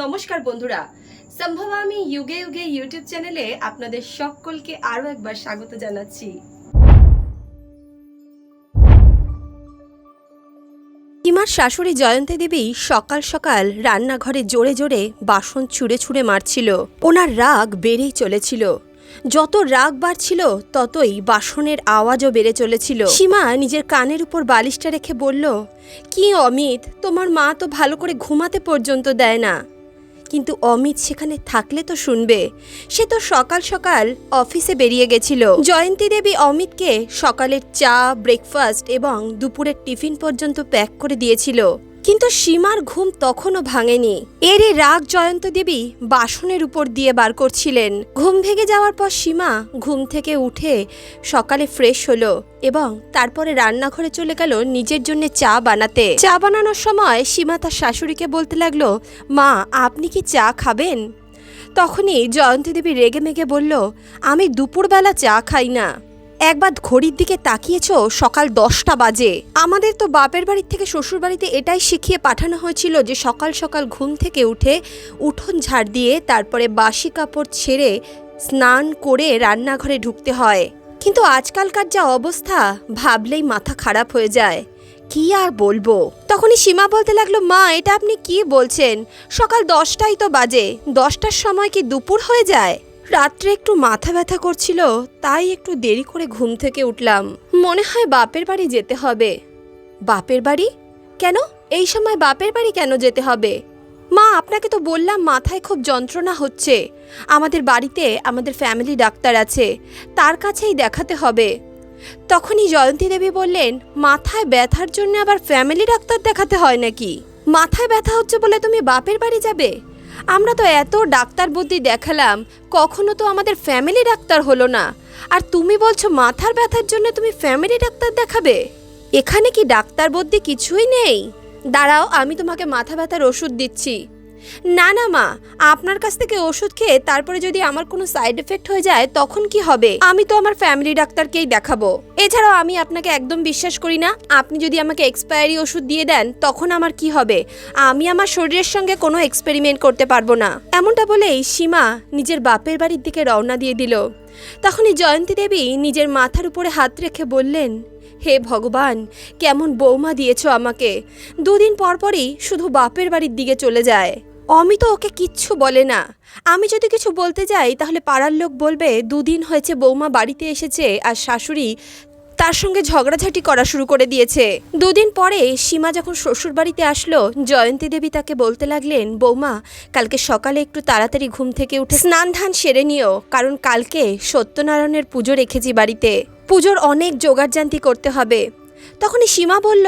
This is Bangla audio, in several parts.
নমস্কার বন্ধুরা। সম্ভব আমি যুগে যুগে ইউটিউব চ্যানেলে আপনাদের সকলকে আরও একবার স্বাগত জানাচ্ছি। হিমার শাশুড়ি জয়ন্তী দেবী সকাল সকাল রান্নাঘরে জোরে জোরে বাসন ছুঁড়ে ছুঁড়ে মারছিল। ওনার রাগ বেড়েই চলেছিল। যত রাগ বাড়ছিল, ততই বাসনের আওয়াজও বেড়ে চলেছিল। সীমা নিজের কানের উপর বালিশটা রেখে বলল, কি অমিত, তোমার মা তো ভালো করে ঘুমাতে পর্যন্ত দেয় না। কিন্তু অমিত সেখানে থাকলে তো শুনবে। সে তো সকাল সকাল অফিসে বেরিয়ে গেছিল। জয়ন্তী দেবী অমিতকে সকালের চা ব্রেকফাস্ট এবং দুপুরের টিফিন পর্যন্ত প্যাক করে দিয়েছিল। কিন্তু সীমার ঘুম তখনও ভাঙেনি। এরই রাগ জয়ন্ত দেবী বাসনের উপর দিয়ে বার করছিলেন। ঘুম ভেঙে যাওয়ার পর সীমা ঘুম থেকে উঠে সকালে ফ্রেশ হলো এবং তারপরে রান্নাঘরে চলে গেল নিজের জন্য চা বানাতে। চা বানানোর সময় সীমা তার শাশুড়িকে বলতে লাগল, মা, আপনি কি চা খাবেন? তখনই জয়ন্তী দেবী রেগে মেগে বলল, আমি দুপুরবেলা চা খাই না। একবার ঘড়ির দিকে তাকিয়েছ? সকাল দশটা বাজে। আমাদের তো বাপের বাড়ির থেকে শ্বশুর বাড়িতে এটাই শিখিয়ে পাঠানো হয়েছিল যে সকাল সকাল ঘুম থেকে উঠে উঠোন ঝাড় দিয়ে তারপরে বাসি কাপড় ছেড়ে স্নান করে রান্নাঘরে ঢুকতে হয়। কিন্তু আজকালকার যা অবস্থা, ভাবলেই মাথা খারাপ হয়ে যায়। কি আর বলব? তখনই সীমা বলতে লাগল, মা, এটা আপনি কি বলছেন? সকাল দশটাই তো বাজে। দশটার সময় কি দুপুর হয়ে যায়? রাত্রে একটু মাথা ব্যথা করছিল, তাই একটু দেরি করে ঘুম থেকে উঠলাম। মনে হয় বাপের বাড়ি যেতে হবে। বাপের বাড়ি? কেন? এই সময় বাপের বাড়ি কেন যেতে হবে? মা, আপনাকে তো বললাম মাথায় খুব যন্ত্রণা হচ্ছে। আমাদের বাড়িতে আমাদের ফ্যামিলি ডাক্তার আছে, তার কাছেই দেখাতে হবে। তখনই জয়ন্তী দেবী বললেন, মাথায় ব্যথার জন্য আবার ফ্যামিলি ডাক্তার দেখাতে হয় নাকি? মাথায় ব্যথা হচ্ছে বলে তুমি বাপের বাড়ি যাবে? আমরা তো এত ডাক্তার বুদ্ধি দেখালাম, কখনো তো আমাদের ফ্যামিলি ডাক্তার হলো না। আর তুমি বলছো মাথার ব্যথার জন্য তুমি ফ্যামিলি ডাক্তার দেখাবে? এখানে কি ডাক্তার বুদ্ধি কিছুই নেই? দাঁড়াও, আমি তোমাকে মাথা ব্যথার ওষুধ দিচ্ছি। না না, মা, আপনার কাছ থেকে ওষুধ খেয়ে তারপরে যদি আমার কোনো সাইড এফেক্ট হয়ে যায়, তখন কি হবে? আমি তো আমার ফ্যামিলি ডাক্তারকেই দেখাবো। এছাড়াও আমি আপনাকে একদম বিশ্বাস করি না, আপনি যদি আমাকে এক্সপায়ারি ওষুধ দিয়ে দেন, তখন আমার কি হবে? আমি আমার শরীরের সঙ্গে কোনো এক্সপেরিমেন্ট করতে পারব না। এমনটা বলেই সীমা নিজের বাপের বাড়ির দিকে রওনা দিয়ে দিল। তখনই জয়ন্তী দেবী নিজের মাথার উপরে হাত রেখে বললেন, হে ভগবান, কেমন বৌমা দিয়েছ আমাকে। দুদিন পরপরই শুধু বাপের বাড়ির দিকে চলে যায়। অমিত ওকে কিচ্ছু বলে না। আমি যদি কিছু বলতে যাই, তাহলে পাড়ার লোক বলবে, দুদিন হয়েছে বৌমা বাড়িতে এসেছে আর শাশুড়ি তার সঙ্গে ঝগড়াঝাটি করা শুরু করে দিয়েছে। দুদিন পরে সীমা যখন শ্বশুর বাড়িতে আসলো, জয়ন্তী দেবী তাকে বলতে লাগলেন, বৌমা, কালকে সকালে একটু তাড়াতাড়ি ঘুম থেকে উঠে স্নান ধান সেরে নিও, কারণ কালকে সত্যনারায়ণের পুজো রেখেছি বাড়িতে। পুজোর অনেক জোগাড়জান্তি করতে হবে। তখনই সীমা বলল,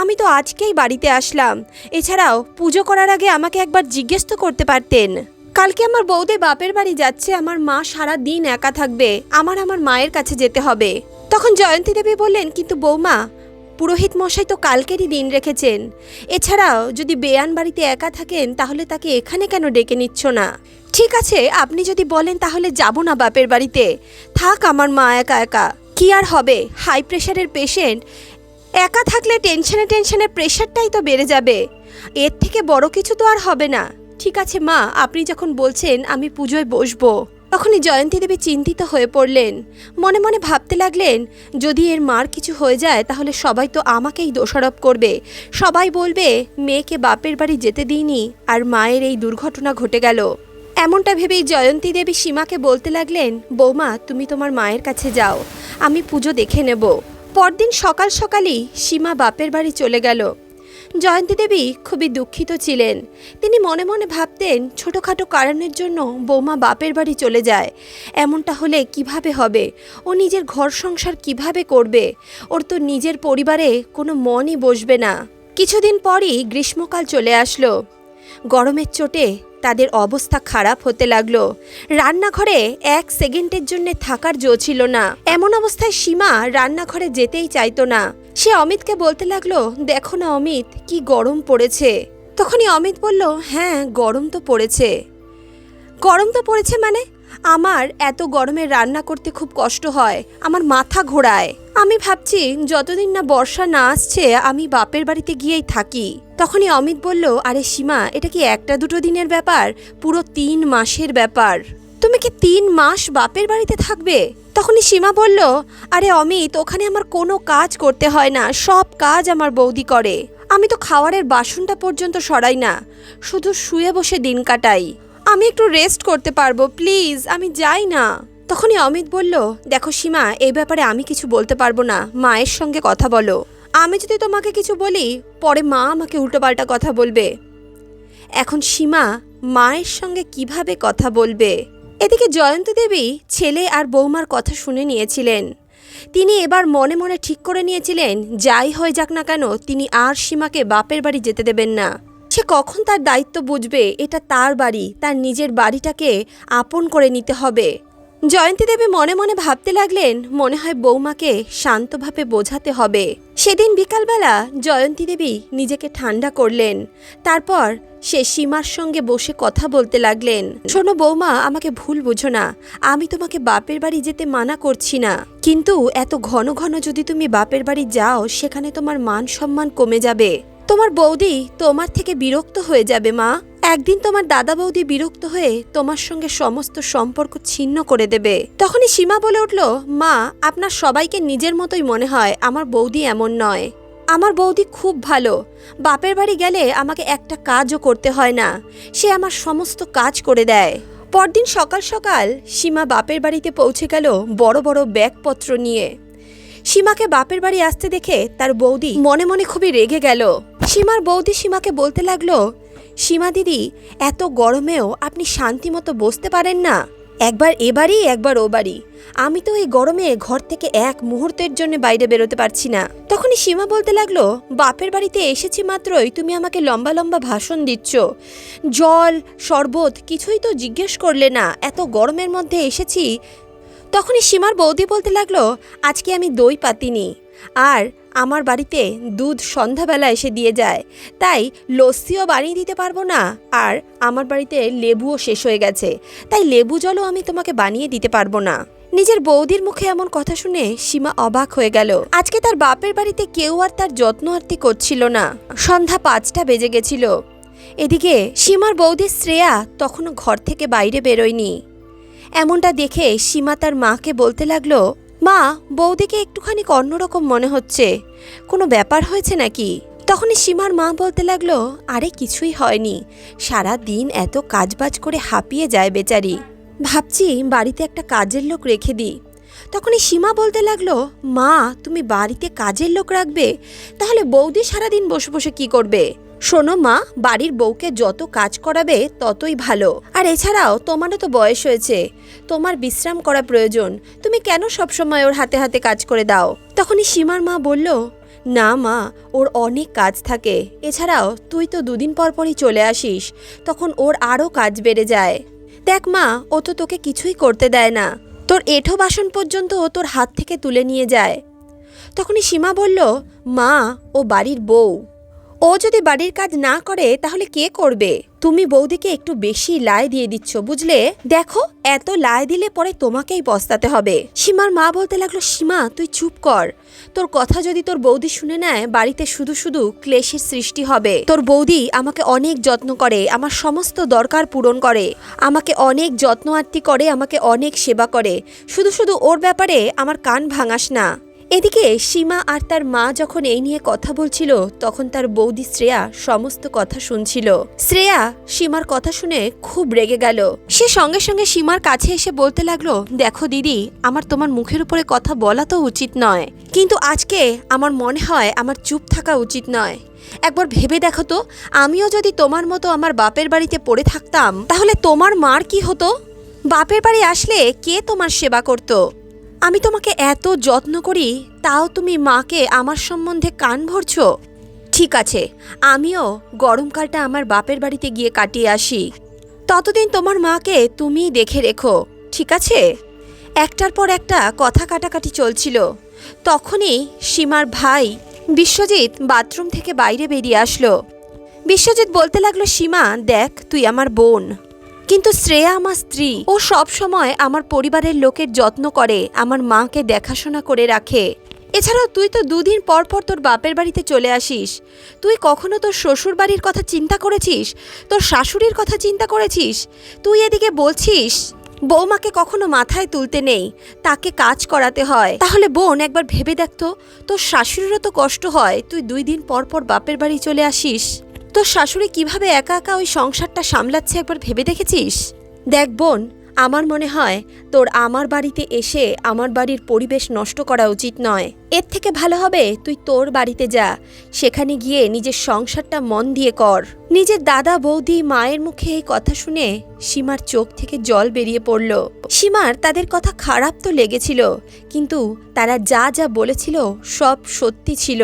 আমি তো আজকেই বাড়িতে আসলাম। এছাড়াও পুজো করার আগে আমাকে একবার জিজ্ঞেস তো করতে পারতেন। কালকে আমার বৌদে বাপের বাড়ি যাচ্ছে, আমার মা সারা দিন একা থাকবে, আমার আমার মায়ের কাছে যেতে হবে। তখন জয়ন্তী দেবী বললেন, কিন্তু বৌমা, পুরোহিত মশাই তো কালকেরই দিন রেখেছেন। এছাড়াও যদি বেয়ান বাড়িতে একা থাকেন, তাহলে তাকে এখানে কেন ডেকে নিচ্ছ না? ঠিক আছে, আপনি যদি বলেন তাহলে যাব না বাপের বাড়িতে। থাক আমার মা একা একা। কি আর হবে? হাই প্রেশারের পেশেন্ট একা থাকলে টেনশনে টেনশনে প্রেশারটাই তো বেড়ে যাবে। এর থেকে বড় কিছু তো আর হবে না। ঠিক আছে, মা, আপনি যখন বলছেন আমি পুজোয় বসবো, তখনই জয়ন্তী দেবী চিন্তিত হয়ে পড়লেন। মনে মনে ভাবতে লাগলেন, যদি এর মার কিছু হয়ে যায়, তাহলে সবাই তো আমাকেই দোষারোপ করবে। সবাই বলবে, মেয়েকে বাপের বাড়ি যেতে দিইনি, আর মায়ের এই দুর্ঘটনা ঘটে গেল। এমনটা ভেবেই জয়ন্তী দেবী সীমাকে বলতে লাগলেন, বৌমা, তুমি তোমার মায়ের কাছে যাও, আমি পুজো দেখে নেব। পরদিন সকাল সকালই সীমা বাপের বাড়ি চলে গেল। জয়ন্তী দেবী খুবই দুঃখিত ছিলেন। তিনি মনে মনে ভাবতেন ছোটোখাটো কারণের জন্য বৌমা বাপের বাড়ি চলে যায়। এমনটা হলে কীভাবে হবে? ও নিজের ঘর সংসার কীভাবে করবে? ওর তো নিজের পরিবারে কোনো মনই বসবে না। কিছুদিন পরই গ্রীষ্মকাল চলে আসলো। গরমের চোটে তাদের অবস্থা খারাপ হতে লাগল। রান্নাঘরে এক সেকেন্ডের জন্য থাকার জো ছিল না। এমন অবস্থায় সীমা রান্নাঘরে যেতেই চাইতো না। সে অমিতকে বলতে লাগল, দেখো না অমিত, কি গরম পড়েছে। তখনই অমিত বলল হ্যাঁ গরম তো পড়েছে। গরম তো পড়েছে মানে? আমার এত গরমে রান্না করতে খুব কষ্ট হয়, আমার মাথা ঘোরায়। আমি ভাবছি, যতদিন না বর্ষা না আসছে, আমি বাপের বাড়িতে গিয়েই থাকি। তখনই অমিত বলল, আরে সীমা, এটা কি একটা দুটো দিনের ব্যাপার? পুরো তিন মাসের ব্যাপার। তুমি কি তিন মাস বাপের বাড়িতে থাকবে? তখনই সীমা বলল, আরে অমিত, ওখানে আমার কোনো কাজ করতে হয় না, সব কাজ আমার বৌদি করে। আমি তো খাওয়ারের বাসনটা পর্যন্ত সরাই না, শুধু শুয়ে বসে দিন কাটাই। আমি একটু রেস্ট করতে পারব প্লিজ আমি যাই না। তখনই অমিত বলল, দেখো সীমা, এই ব্যাপারে আমি কিছু বলতে পারব না, মায়ের সঙ্গে কথা বলো। আমি যদি তোমাকে কিছু বলি, পরে মা আমাকে উল্টোপাল্টা কথা বলবে। এখন সীমা, মায়ের সঙ্গে কীভাবে কথা বলবে? এদিকে জয়ন্তী দেবী ছেলে আর বৌমার কথা শুনে নিয়েছিলেন। তিনি এবার মনে মনে ঠিক করে নিয়েছিলেন, যাই হয়ে যাক না কেন, তিনি আর সীমাকে বাপের বাড়ি যেতে দেবেন না। সে কখন তার দায়িত্ব বুঝবে? এটা তার বাড়ি। তার নিজের বাড়িটাকে আপন করে নিতে হবে। জয়ন্তী দেবী মনে মনে ভাবতে লাগলেন, মনে হয় বৌমাকে শান্তভাবে বোঝাতে হবে। সেদিন বিকালবেলা জয়ন্তী দেবী নিজেকে ঠান্ডা করলেন। তারপর সে সীমার সঙ্গে বসে কথা বলতে লাগলেন। শোনো বৌমা, আমাকে ভুল বুঝো না। আমি তোমাকে বাপের বাড়ি যেতে মানা করছি না। কিন্তু এত ঘন ঘন যদি তুমি বাপের বাড়ি যাও, সেখানে তোমার মান সম্মান কমে যাবে। তোমার বৌদি তোমার থেকে বিরক্ত হয়ে যাবে, মা। একদিন তোমার দাদা বৌদি বিরক্ত হয়ে তোমার সঙ্গে সমস্ত সম্পর্ক ছিন্ন করে দেবে। তখনই সীমা বলে উঠল, মা, আপনার সবাইকে নিজের মতোই মনে হয়, আমার বৌদি এমন নয়। আমার বৌদি খুব ভালো। বাপের বাড়ি গেলে আমাকে একটা কাজও করতে হয় না। সে আমার সমস্ত কাজ করে দেয়। পরদিন সকাল সকাল সীমা বাপের বাড়িতে পৌঁছে গেল বড় বড় ব্যাগপত্র নিয়ে। সীমাকে বাপের বাড়ি আসতে দেখে তার বৌদি মনে মনে খুবই রেগে গেল। সীমার বৌদি সীমাকে বলতে লাগল, সীমা দিদি, এত গরমেও আপনি শান্তি মতো বসতে পারেন না। একবার এ একবার ও বাড়ি। আমি তো এই গরমে ঘর থেকে এক মুহূর্তের জন্য বাইরে বেরোতে পারছি না। তখনই সীমা বলতে লাগল, বাপের বাড়িতে এসেছি মাত্রই তুমি আমাকে লম্বা লম্বা ভাষণ দিচ্ছ। জল, শরবত কিছুই তো জিজ্ঞেস করলে না, এত গরমের মধ্যে এসেছি। তখনই সীমার বৌদি বলতে লাগল, আজকে আমি দই পাতিনি। আর আমার বাড়িতে দুধ সন্ধ্যাবেলা এসে দিয়ে যায়। তাই লস্যিও বানিয়ে দিতে পারব না। আর আমার বাড়িতে লেবুও শেষ হয়ে গেছে। তাই লেবু জলও আমি তোমাকে বানিয়ে দিতে পারব না। নিজের বৌদির মুখে এমন কথা শুনে সীমা অবাক হয়ে গেল। আজকে তার বাপের বাড়িতে কেউ আর তার যত্ন আরতি করছিল না। সন্ধ্যা পাঁচটা বেজে গেছিল। এদিকে সীমার বৌদি শ্রেয়া তখনও ঘর থেকে বাইরে বেরোয়নি। এমনটা দেখে সীমা তার মাকে বলতে লাগল মা, বৌদিকে একটুখানি অন্যরকম মনে হচ্ছে। কোনো ব্যাপার হয়েছে নাকি? তখনই সীমার মা বলতে লাগল, আরে, কিছুই হয়নি। সারা দিন এত কাজবাজ করে হাঁপিয়ে যায় বেচারি। ভাবছি বাড়িতে একটা কাজের লোক রেখে দিই। তখনই সীমা বলতে লাগল, মা, তুমি বাড়িতে কাজের লোক রাখবে? তাহলে বৌদি সারাদিন বসে বসে কি করবে? শোনো মা, বাড়ির বউকে যত কাজ করাবে ততই ভালো। আর এছাড়াও তোমারও তো বয়স হয়েছে। তোমার বিশ্রাম করা প্রয়োজন। তুমি কেন সবসময় ওর হাতে হাতে কাজ করে দাও? তখনই সীমার মা বলল, না মা, ওর অনেক কাজ থাকে। এছাড়াও তুই তো দুদিন পর পরই চলে আসিস। তখন ওর আরও কাজ বেড়ে যায়। দেখ মা, ও তো তোকে কিছুই করতে দেয় না। তোর এঁঠো বাসন পর্যন্ত ও তোর হাত থেকে তুলে নিয়ে যায়। তখনই সীমা বলল, মা, ও বাড়ির বউ। ও যদি বাড়ির কাজ না করে, তাহলে কে করবে? তুমি বৌদিকে একটু বেশি লাই দিয়ে দিচ্ছ, বুঝলে? দেখো, এত লাই দিলে পরে তোমাকেই পস্তাতে হবে। সীমার মা বলতে লাগল, সীমা, তুই চুপ কর। তোর কথা যদি তোর বৌদি শুনে নেয়, বাড়িতে শুধু শুধু ক্লেশের সৃষ্টি হবে। তোর বৌদি আমাকে অনেক যত্ন করে, আমার সমস্ত দরকার পূরণ করে। আমাকে অনেক যত্ন আত্মি করে, আমাকে অনেক সেবা করে। শুধু শুধু ওর ব্যাপারে আমার কান ভাঙাস না। এদিকে সীমা আর তার মা যখন এই নিয়ে কথা বলছিল, তখন তার বৌদি শ্রেয়া সমস্ত কথা শুনছিল। শ্রেয়া সীমার কথা শুনে খুব রেগে গেল। সে সঙ্গে সঙ্গে সীমার কাছে এসে বলতে লাগল, দেখো দিদি, আমার তোমার মুখের উপরে কথা বলা তো উচিত নয়। কিন্তু আজকে আমার মনে হয় আমার চুপ থাকা উচিত নয়। একবার ভেবে দেখো তো, আমিও যদি তোমার মতো আমার বাপের বাড়িতে পড়ে থাকতাম, তাহলে তোমার মার কি হতো? বাপের বাড়ি আসলে কে তোমার সেবা করতো? আমি তোমাকে এত যত্ন করি, তাও তুমি মাকে আমার সম্বন্ধে কান ভরছো? ঠিক আছে, আমিও গরমকালটা আমার বাপের বাড়িতে গিয়ে কাটিয়ে আসি। ততদিন তোমার মাকে তুমিই দেখে রেখো, ঠিক আছে? একটার পর একটা কথা কাটাকাটি চলছিল। তখনই সীমার ভাই বিশ্বজিৎ বাথরুম থেকে বাইরে বেরিয়ে আসলো। বিশ্বজিৎ বলতে লাগল, সীমা, দেখ, তুই আমার বোন। কিন্তু শ্রেয়া আমার স্ত্রী। ও সব সময় আমার পরিবারের লোকের যত্ন করে, আমার মাকে দেখাশোনা করে রাখে। এছাড়াও তুই তো দুদিন পর পর তোর বাপের বাড়িতে চলে আসিস। তুই কখনো তোর শ্বশুর বাড়ির কথা চিন্তা করেছিস? তোর শাশুড়ির কথা চিন্তা করেছিস? তুই এদিকে বলছিস, বৌমাকে কখনো মাথায় তুলতে নেই, তাকে কাজ করাতে হয়। তাহলে বোন একবার ভেবে দেখতো তোর শাশুড়িরও তো কষ্ট হয়, তুই দুই দিন পর পর বাপের বাড়ি চলে আসিস। তোর শাশুড়ি কীভাবে একা একা ওই সংসারটা সামলাচ্ছে একবার ভেবে দেখেছিস? দেখ বোন, আমার মনে হয় তোর আমার বাড়িতে এসে আমার বাড়ির পরিবেশ নষ্ট করা উচিত নয়। এর থেকে ভালো হবে তুই তোর বাড়িতে যা, সেখানে গিয়ে নিজের সংসারটা মন দিয়ে কর। নিজের দাদা, বৌদি, মায়ের মুখে এই কথা শুনে সীমার চোখ থেকে জল বেরিয়ে পড়ল। সীমার তাদের কথা খারাপ তো লেগেছিল, কিন্তু তারা যা যা বলেছিল সব সত্যি ছিল।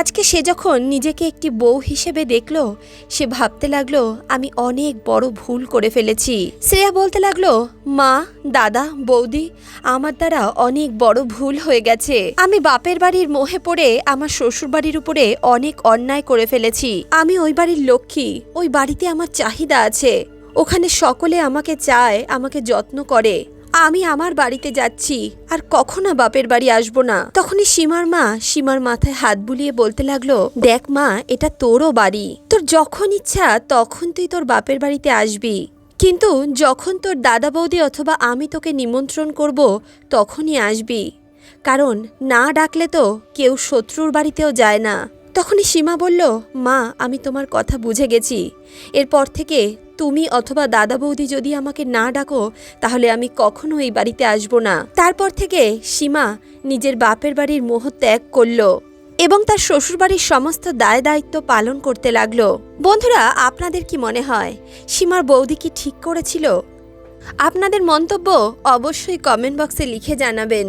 আজকে সে যখন নিজেকে একটি বউ হিসেবে দেখল, সে ভাবতে লাগল, আমি অনেক বড় ভুল করে ফেলেছি। শ্রেয়া বলতে লাগল, মা, দাদা, বৌদি, আমার দ্বারা অনেক বড় ভুল হয়ে গেছে। আমি বাপের বাড়ির মোহে পড়ে আমার শ্বশুর বাড়ির উপরে অনেক অন্যায় করে ফেলেছি। আমি ওই বাড়ির লক্ষ্মী, ওই বাড়িতে আমার চাহিদা আছে। ওখানে সকলে আমাকে চায়, আমাকে যত্ন করে। আমি আমার বাড়িতে যাচ্ছি, আর কখনো বাপের বাড়ি আসব না। তখনই সীমার মা সীমার মাথায় হাত বুলিয়ে বলতে লাগল, দেখ মা, এটা তোরও বাড়ি। তোর যখন ইচ্ছা, তখন তুই তোর বাপের বাড়িতে আসবি। কিন্তু যখন তোর দাদা বৌদি অথবা আমি তোকে নিমন্ত্রণ করব, তখনই আসবি। কারণ না ডাকলে তো কেউ শত্রুর বাড়িতেও যায় না। তখনই সীমা বলল, মা, আমি তোমার কথা বুঝে গেছি। এরপর থেকে তুমি অথবা দাদা বৌদি যদি আমাকে না ডাকো, তাহলে আমি কখনো এই বাড়িতে আসব না। তারপর থেকে সীমা নিজের বাপের বাড়ির মোহ ত্যাগ করল এবং তার শ্বশুরবাড়ির সমস্ত দায় দায়িত্ব পালন করতে লাগল। বন্ধুরা, আপনাদের কি মনে হয়? সীমার বৌদি কি ঠিক করেছিল? আপনাদের মন্তব্য অবশ্যই কমেন্ট বক্সে লিখে জানাবেন।